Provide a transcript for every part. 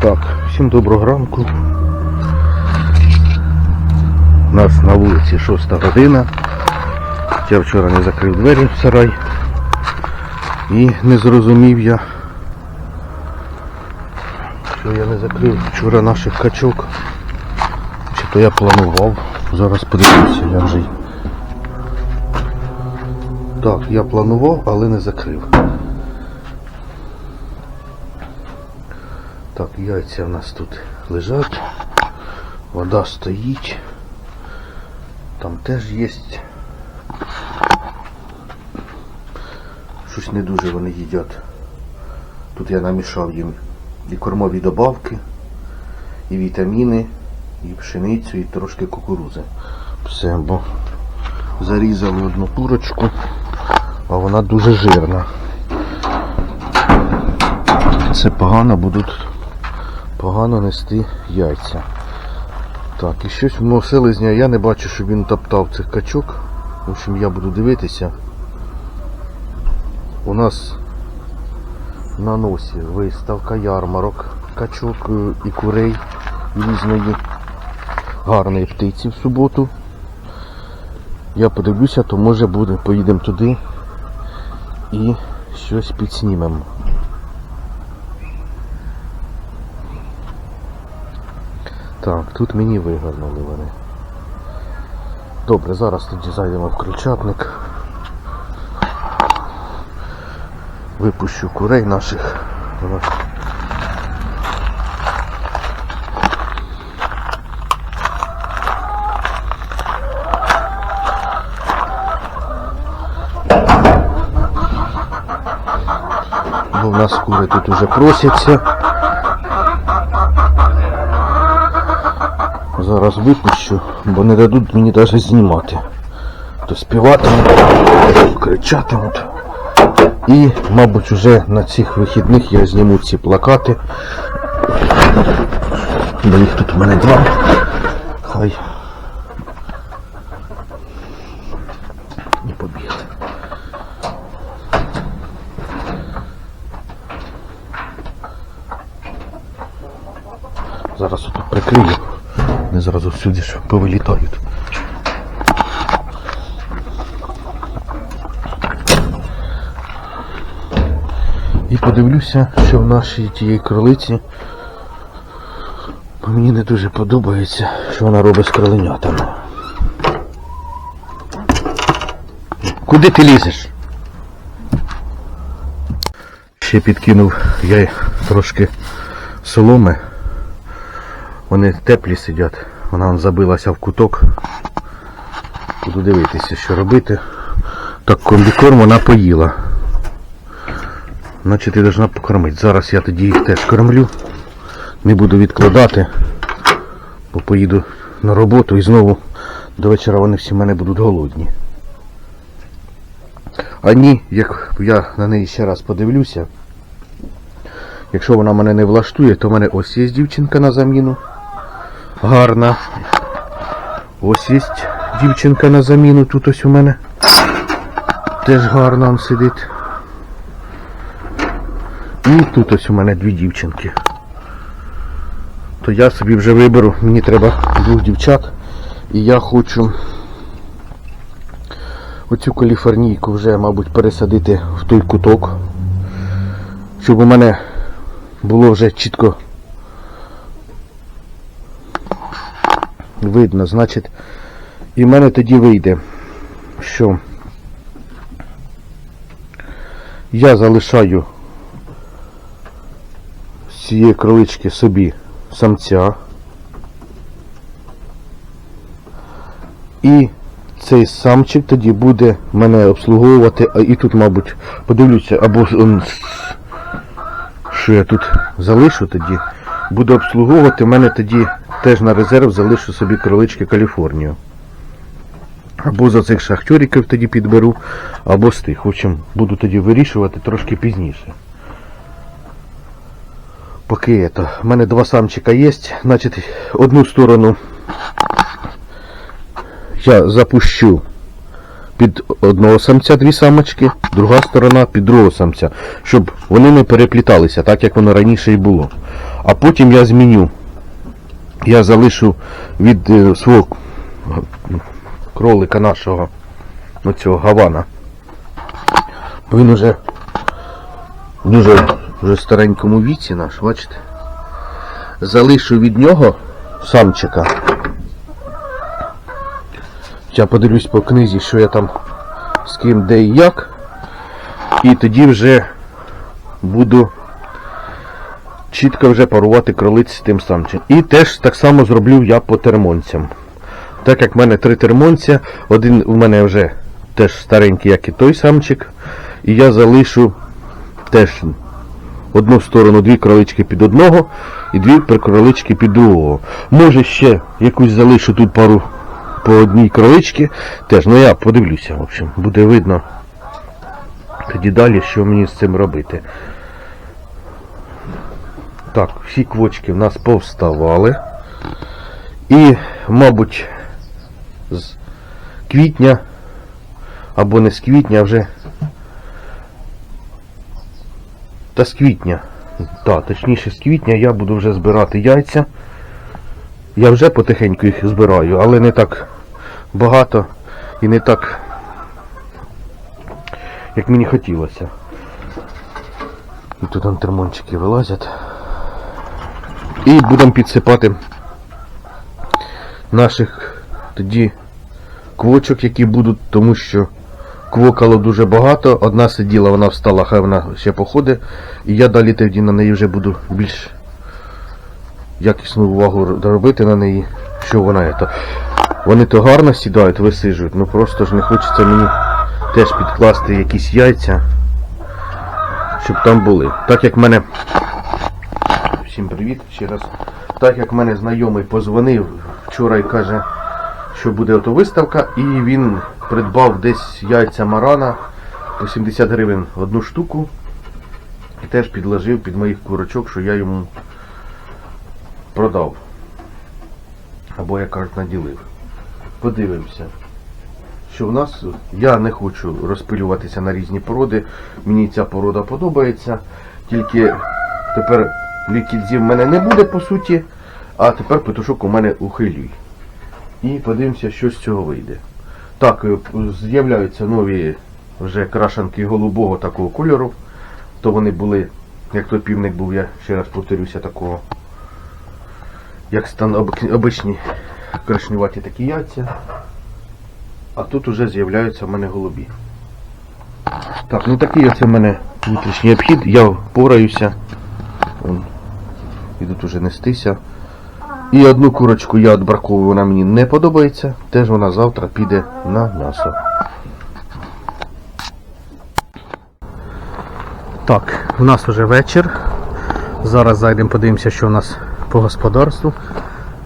Так, всім доброго ранку. У нас на вулиці 6 година. Я вчора не закрив двері в сарай. І не зрозумів я, що я не закрив вчора наших качок. Чи то я планував. Зараз подивлюся, як й- Так, я планував, але не закрив. Так, яйця у нас тут лежать. Вода стоїть. Там теж є. Щось не дуже вони їдять. Тут я намішав їм і кормові добавки, і вітаміни, і пшеницю, і трошки кукурузи. Все, бо зарізали одну курочку, а вона дуже жирна. Це погано будуть погано нести яйця. Так, і щось в мого селезня я не бачу, щоб він топтав цих качок. В общем, я буду дивитися. У нас на носі виставка ярмарок качок е, і курей різної гарної птиці в суботу. Я подивлюся, то може буде, поїдемо туди і щось підснімемо. Так, тут мені вигорнули вони. Добре, зараз тоді зайдемо в крильчатник. Випущу курей наших. Бо в нас кури тут уже просяться. Зараз випущу, бо не дадуть мені навіть знімати. То співатимуть, кричатимуть. І, мабуть, вже на цих вихідних я зніму ці плакати. Бо їх тут у мене два. Хай. І побігли. Зараз отут прикрию. Вони зразу всюди ж повилітають. І подивлюся, що в нашій тієї кролиці мені не дуже подобається, що вона робить з кроленятами. Куди ти лізеш? Ще підкинув я трошки соломи. Вони теплі сидять. Вона забилася в куток. Буду дивитися, що робити. Так, комбікорм вона поїла. Значить ти повинна покормити. Зараз я тоді їх теж кормлю. Не буду відкладати, бо поїду на роботу і знову до вечора вони всі в мене будуть голодні. А ні, як я на неї ще раз подивлюся, якщо вона мене не влаштує, то в мене ось є дівчинка на заміну. Гарна. Ось є дівчинка на заміну тут ось у мене. Теж гарно он сидить. І тут ось у мене дві дівчинки. То я собі вже виберу, мені треба двох дівчат. І я хочу оцю каліфорнійку вже, мабуть, пересадити в той куток. Щоб у мене було вже чітко видно, значить, і в мене тоді вийде, що я залишаю з цієї кролички собі самця. І цей самчик тоді буде мене обслуговувати, а і тут, мабуть, подивлюся, або що я тут залишу тоді, буде обслуговувати, мене тоді теж на резерв залишу собі кролички Каліфорнію. Або за цих шахтьориків тоді підберу, або з тих. В общем, буду тоді вирішувати трошки пізніше. Поки це. У мене два самчика є. Значить, одну сторону я запущу під одного самця дві самочки, друга сторона під другого самця, щоб вони не перепліталися, так як воно раніше і було. А потім я зміню. Я залишу від е, свого кролика нашого, оцього гавана. Він уже дуже вже старенькому віці наш, бачите? Залишу від нього самчика. Я подивлюсь по книзі, що я там з ким, де і як. І тоді вже буду чітко вже парувати кролиць тим самцем. І теж так само зроблю я по термонцям. Так як в мене три термонця, один у мене вже теж старенький, як і той самчик. І я залишу теж одну сторону дві кролички під одного і дві кролички під другого. Може ще якусь залишу тут пару по одній кроличці. Теж, ну я подивлюся, в общем, буде видно тоді далі, що мені з цим робити. Так, всі квочки в нас повставали. І, мабуть, з квітня, або не з квітня, а вже. Та з квітня. Так, точніше з квітня я буду вже збирати яйця. Я вже потихеньку їх збираю, але не так багато і не так, як мені хотілося. І тут антермончики вилазять. І будемо підсипати наших тоді квочок, які будуть, тому що квокало дуже багато. Одна сиділа, вона встала, хай вона ще походить. І я далі тоді на неї вже буду більш якісну увагу робити на неї, що вона є. Вони то гарно сідають, висижують, ну просто ж не хочеться мені теж підкласти якісь яйця, щоб там були. Так як мене. Всім привіт ще раз. Так як мене знайомий позвонив вчора і каже, що буде ото виставка, і він придбав десь яйця марана по 70 гривень одну штуку. І теж підложив під моїх курочок, що я йому продав. Або, як кажуть, наділив. Подивимося. Що в нас, я не хочу розпилюватися на різні породи. Мені ця порода подобається. Тільки тепер лікідзів в мене не буде по суті, а тепер петушок у мене ухилюй. І подивимося, що з цього вийде. Так, е, з'являються нові вже крашанки голубого такого кольору. То вони були, як той півник був, я ще раз повторюся, такого, як стан обичні крашнюваті такі яйця. А тут уже з'являються в мене голубі. Так, ну такий оце в мене внутрішній обхід. Я впораюся. Вон, Ідуть уже нестися. І одну курочку я відбраковую, вона мені не подобається. Теж вона завтра піде на м'ясо. Так, у нас вже вечір. Зараз зайдемо, подивимося, що у нас по господарству.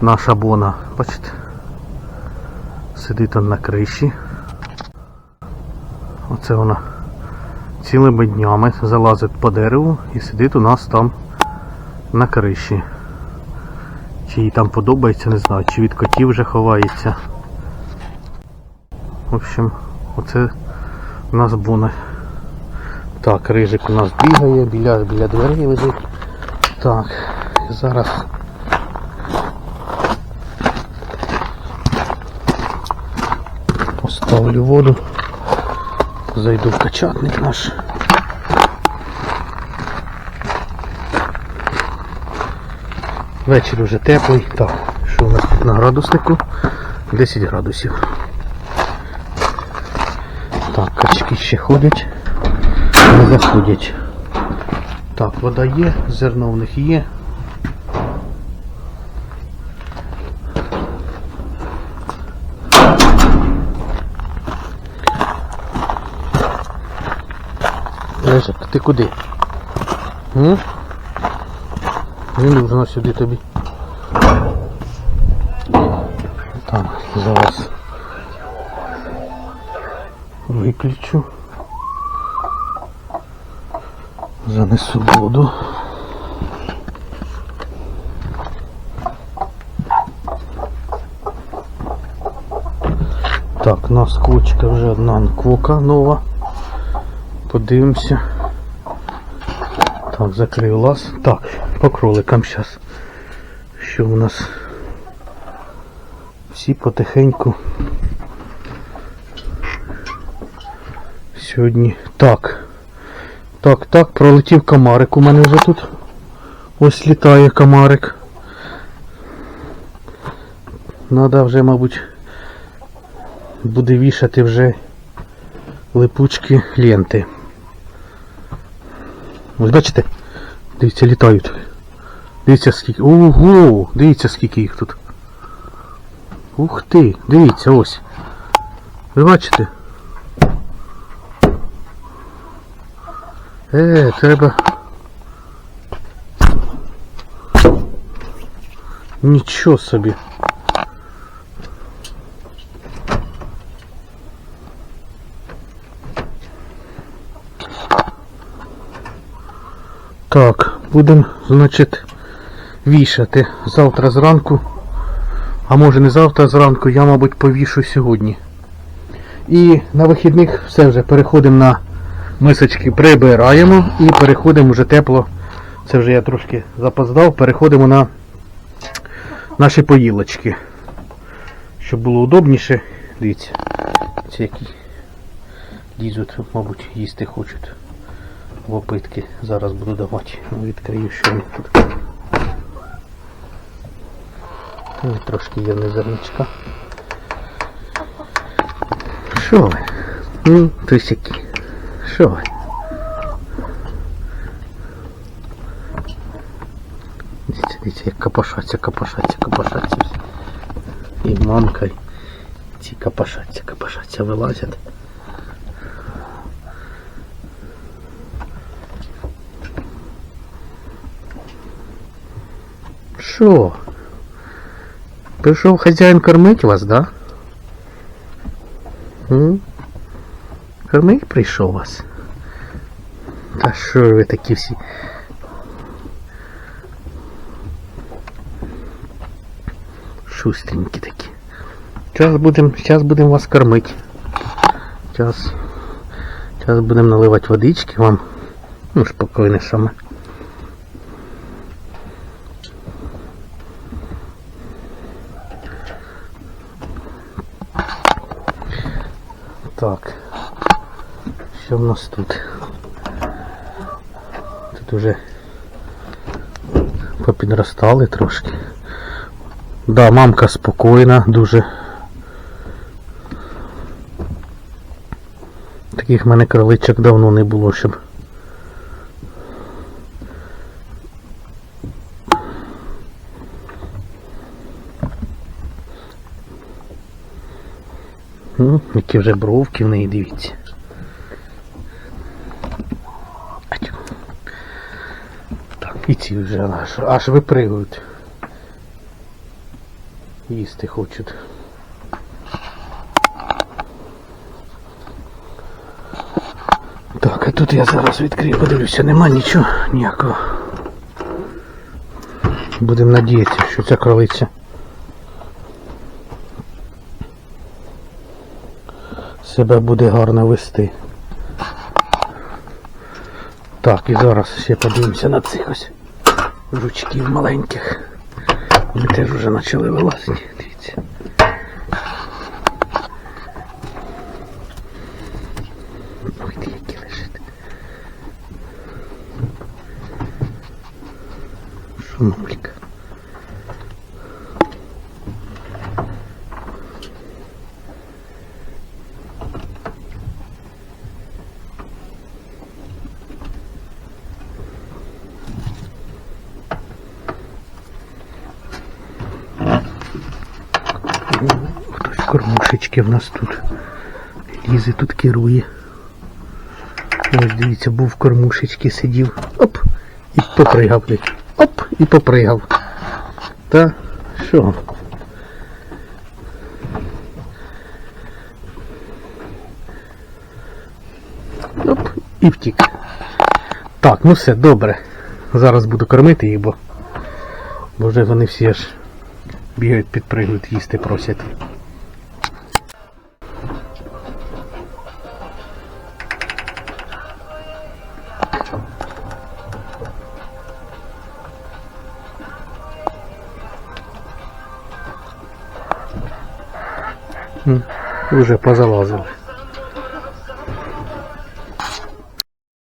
Наша бона, бачите, сидить там на криші. Оце вона цілими днями залазить по дереву і сидить у нас там на криші. Чи їй там подобається, не знаю, чи від котів вже ховається. В общем, оце у нас бона. Так, рижик у нас бігає, біля, біля дверей лежить. Так, зараз. Поставлю воду. Зайду в качатник наш. Вечір вже теплий. Так, що у нас тут на градуснику? 10 градусів. Так, качки ще ходять не заходять. Так, вода є, зерно в них є. Ти куди? М? Він сюди тобі. Так, зараз виключу. Занесу воду. Так, у нас квочка вже одна квока нова. Подивимося. Так, закрив лаз. Так, по кроликам зараз. Що у нас? Всі потихеньку. Сьогодні. Так. Так, так, пролетів комарик у мене вже тут. Ось літає комарик. Надо вже, мабуть, буде вішати вже липучки ленти. Ось бачите? Дивіться, літають. Дивіться скільки. Ого! Дивіться скільки їх тут. Ух ти! Дивіться, ось. Ви бачите? Е, треба. Нічого собі. Так, будемо, значить, вішати завтра зранку. А може не завтра зранку, я, мабуть, повішу сьогодні. І на вихідних все вже переходимо на мисочки, прибираємо і переходимо вже тепло. Це вже я трошки запоздав, переходимо на наші поїлочки. Щоб було удобніше. Дивіться, це які дізуть, мабуть, їсти хочуть. В опитки зараз буду давати. Відкрию, що вони тут. Ну, Трошки є незерничка. Що ви? Ну, тисяки. Що ви? Дивіться, дивіться, як копошаться, копошаться, копошаться. І мамка, ці копошаться, копошаться, вилазять. Що? Прийшов хазяїн кормить вас, да? Кормить прийшов вас? Та що ви такі всі? Шустренькі такі. Зараз будемо будем вас кормити. Зараз будемо наливати водички вам. Ну, спокійно саме. Так. Що в нас тут? Тут уже попідростали трошки. Да, мамка спокійна, дуже. Таких в мене кроличок давно не було, щоб. Ну, які вже бровки в неї, дивіться. Ать. Так, і ці вже аж, аж випригують. Їсти хочуть. Так, а тут я зараз відкрию, подивлюся, нема нічого ніякого. Будемо надіятися, що ця кролиця себе буде гарно вести. Так, і зараз ще подивимося на цих ось жучків маленьких. Вони теж вже почали вилазити, дивіться. Ой, ти які лежить. Шумулька. Кормушечки в нас тут. Лізе тут керує. Ось дивіться, був в кормушечці сидів. Оп! І попригав. Оп! І попригав. Та що? Оп, і втік. Так, ну все, добре. Зараз буду кормити їх, бо, бо вже вони всі аж бігають, підпригують, їсти просять. Уже позалазили.